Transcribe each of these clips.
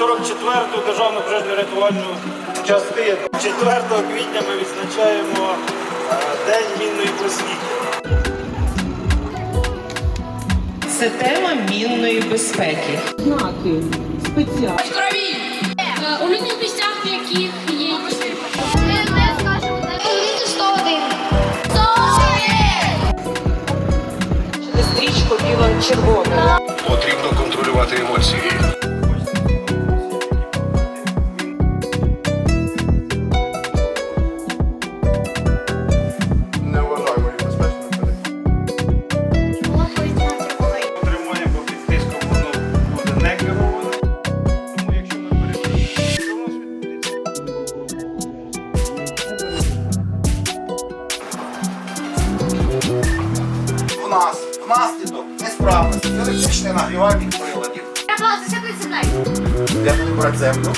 4-ту державну пожежну рятувальну частину. 4 квітня ми відзначаємо е, День мінної просвіти. Це тема мінної безпеки. знаки спеціальні. крові. Е, У людних місцях, в яких є. Ми скажемо, не 101. 101! Через стрічку біло-червоною. Потрібно контролювати емоції. Внаслідок несправності електричних нагрівальних приладів. Де буде брати землю?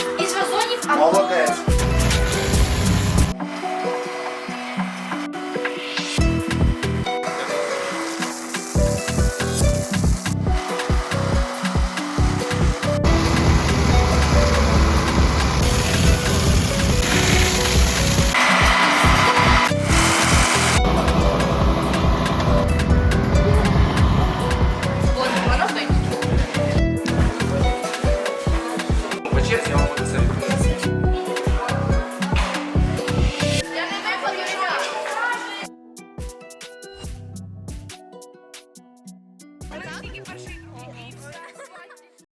ですよこのセリフ